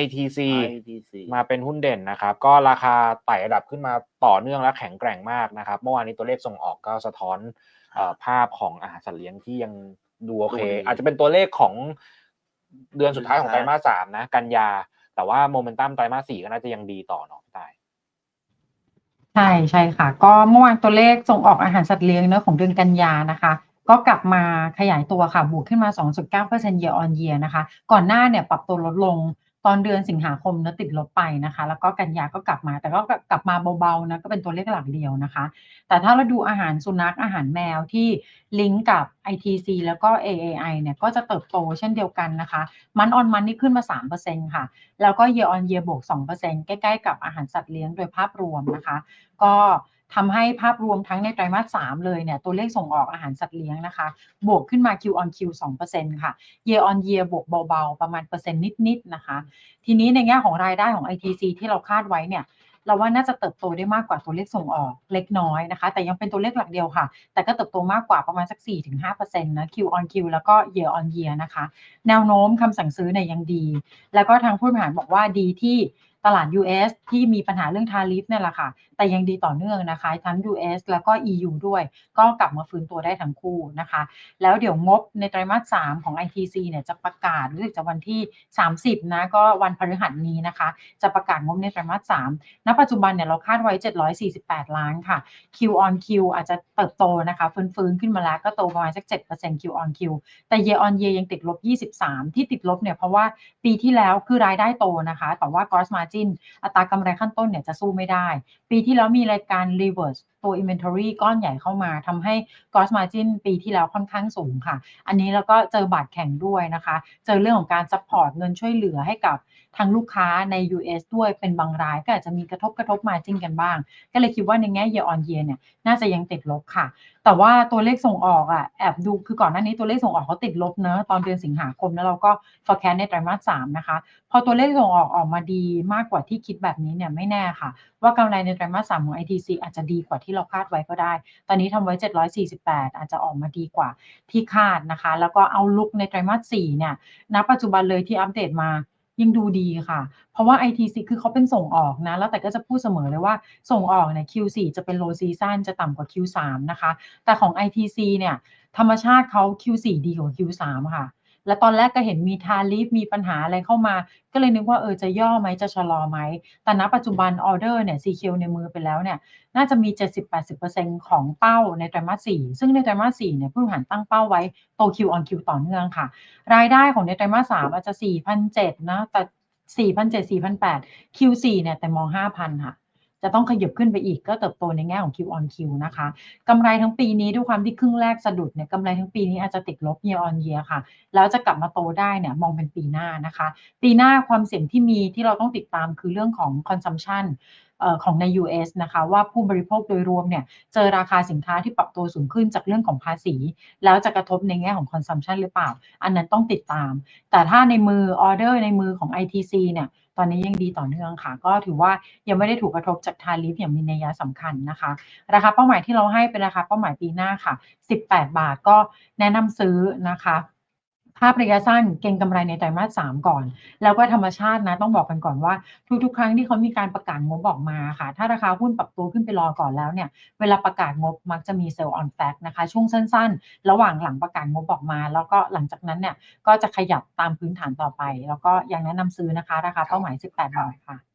ITC ITC มาเป็นหุ้นเด่นนะครับ ก็ราคาไต่ระดับขึ้นมาต่อเนื่องและแข็งแกร่งมากนะครับ เมื่อวานนี้ตัวเลขส่งออกก็สะท้อนเอ่อภาพของอาหารสัตว์เลี้ยงที่ยังดูโอเคดูดีอาจจะเป็นตัวเลขของเดือนสุดท้ายของไตรมาสสามนะ กันยา แต่ว่าโมเมนตัมไตรมาสสี่ก็น่าจะยังดีต่อเนาะพี่ตายใช่ใช่ค่ะ ก็เมื่อวานตัวเลขส่งออกอาหารสัตว์เลี้ยงเนอะของเดือนกันยานะคะ ก็กลับมาขยายตัวค่ะบวกขึ้นมา 2.9% year on year นะคะ ก่อนหน้าเนี่ยปรับตัวลดลง ตอนเดือนสิงหาคมเนะติดลบไปนะคะ แล้วก็กันยาก็กลับมา แต่ก็กลับมาเบาๆนะก็เป็นตัวเลขหลักเดียวนะคะ แต่ถ้าเราดูอาหารสุนัขอาหารแมวที่ลิงก์กับ ITC แล้วก็ AAI เนี่ยก็จะเติบโตเช่นเดียวกันนะคะมันออนมันนี่ขึ้นมา 3%ค่ะ แล้วก็ year on year บวก 2%ใกล้ๆกับอาหารสัตว์เลี้ยงโดยภาพรวมนะคะ ก็ ทำให้ภาพรวมทั้งในไตรมาส3เลยเนี่ยตัวเลขส่งออกอาหารสัตว์เลี้ยงนะคะ บวกขึ้นมา Q on Q 2%ค่ะ year on year บวกเบาๆ ประมาณเปอร์เซ็นต์นิดๆนะคะ ทีนี้ในแง่ของรายได้ของ ITC ที่เราคาดไว้เนี่ยเราว่าน่าจะเติบโตได้มากกว่าตัวเลขส่งออกเล็กน้อยนะคะ แต่ยังเป็นตัวเลขหลักเดียวค่ะ แต่ก็เติบโตมากกว่าประมาณสัก 4-5%นะ Q on Q แล้วก็ year on year นะคะ แนวโน้มคำสั่งซื้อเนี่ยยังดี แล้วก็ทางผู้บริหารบอกว่าดีที่ ตลาด US ที่มีปัญหาเรื่องทาริฟเนี่ยแหละค่ะ แต่ยังดีต่อเนื่องนะคะ ทั้ง US แล้วก็ EU ด้วย ก็กลับมาฟื้นตัวได้ทั้งคู่นะคะ แล้วเดี๋ยวงบในไตรมาส 3 ของ ITC เนี่ยจะประกาศรู้สึกจะวันที่ 30 นะก็วันพฤหัสนี้นะคะ จะประกาศงบในไตรมาส 3 ณ ปัจจุบันเนี่ยเราคาดไว้ 748 ล้านค่ะ Q on Q อาจจะเติบโตนะคะฟื้นๆขึ้นมาแล้วก็โตประมาณสัก 7% Q on Q แต่ year on year ยังติดลบ 23 ที่ติดลบเนี่ยเพราะว่าปีที่แล้วคือรายได้โตนะคะ แต่ว่า gross margin อัตรากำไรขั้นต้นเนี่ยจะสู้ไม่ได้ ปีที่แล้วมีรายการ reverse ตัว inventory ก้อนใหญ่เข้ามาทำให้ gross margin ปีที่แล้วค่อนข้างสูงค่ะ อันนี้แล้วก็เจอบาดแข็งด้วยนะคะ เจอเรื่องของการ support เงินช่วยเหลือให้กับทางลูกค้าใน US ด้วยเป็นบางรายก็อาจจะมีกระทบกระทบ margin กันบ้าง ก็เลยคิดว่าในแง่ year on year เนี่ยน่าจะยังติดลบค่ะ แต่ว่าตัวเลขส่งออกอะแอบดูคือก่อนหน้านี้ตัวเลขส่งออกเขาติดลบเนอะตอนเดือนสิงหาคมแล้วเราก็ forecast ในไตรมาส3นะคะ พอตัวเลขส่งออกออกมาดีมากกว่าที่คิดแบบนี้เนี่ยไม่แน่ค่ะ ว่ากำไรในไตรมาส3ของ ITC อาจจะดีกว่าที่เราคาดไว้ก็ได้ ตอนนี้ทำไว้ 748 อาจจะออกมาดีกว่าที่คาดนะคะ แล้วก็เอาลุกในไตรมาส4เนี่ยณปัจจุบันเลยที่อัปเดตมายังดูดีค่ะ เพราะว่า ITC คือเขาเป็นส่งออกนะ แล้วแต่ก็จะพูดเสมอเลยว่าส่งออกเนี่ย Q4 จะเป็น low season จะต่ำกว่า Q3 นะคะ แต่ของ ITC เนี่ย ธรรมชาติเขา Q4 ดีกว่า Q3 ค่ะ และตอนแรกก็เห็นมีทาริฟมีปัญหาอะไรเข้ามา ก็เลยนึกว่าเออจะย่อไหมจะชะลอไหม แต่ณปัจจุบันออเดอร์เนี่ย CQ ในมือไปแล้วเนี่ยน่าจะมี 70-80%ของเป้าในไตรมาส 4 ซึ่งในไตรมาส 4 เนี่ยผู้บริหารตั้งเป้าไว้โต Q on Q ต่อเนื่องค่ะ รายได้ของในไตรมาส 3 อาจจะ4,700นะแต่4,700 4,800 Q4 เนี่ยแต่มอง 5,000 ค่ะ จะต้องขยับขึ้นไปอีกก็เติบโตในแง่ของ Q on Q นะคะกำไรทั้งปีนี้ด้วยความที่ครึ่งแรกสะดุดเนี่ยกำไรทั้งปีนี้อาจจะติดลบ year on year ค่ะ แล้วจะกลับมาโตได้เนี่ยมองเป็นปีหน้านะคะ ปีหน้าความเสี่ยงที่มีที่เราต้องติดตามคือเรื่องของ consumption ของใน US นะคะว่าผู้บริโภคโดยรวมเนี่ยเจอราคาสินค้าที่ปรับตัวสูงขึ้นจากเรื่องของภาษี แล้วจะกระทบในแง่ของ consumption หรือเปล่า อันนั้นต้องติดตาม แต่ถ้าในมือออเดอร์ในมือของ ITC เนี่ย ตอนนี้ยังดีต่อเนื่องค่ะ ก็ถือว่ายังไม่ได้ถูกกระทบจากทาริฟอย่างมีนัยสำคัญนะคะ ราคาเป้าหมายที่เราให้เป็นราคาเป้าหมายปีหน้าค่ะ 18 บาทก็แนะนำซื้อนะคะาพระยะสั้นเก็งกำไรในไตรมาสสามก่อน แล้วก็ธรรมชาตินะต้องบอกกันก่อนว่า ทุกๆ ครั้งที่เขามีการประกาศงบออกมาค่ะ ถ้าราคาหุ้นปรับตัวขึ้นไปรอก่อนแล้วเนี่ย เวลาประกาศงบมักจะมีเซลล์ออนแฟกนะคะ ช่วงสั้นๆ ระหว่างหลังประกาศงบออกมา แล้วก็หลังจากนั้นเนี่ยก็จะขยับตามพื้นฐานต่อไป แล้วก็ยังแนะนำซื้อนะคะ ราคาเป้าหมาย 18 บาทค่ะ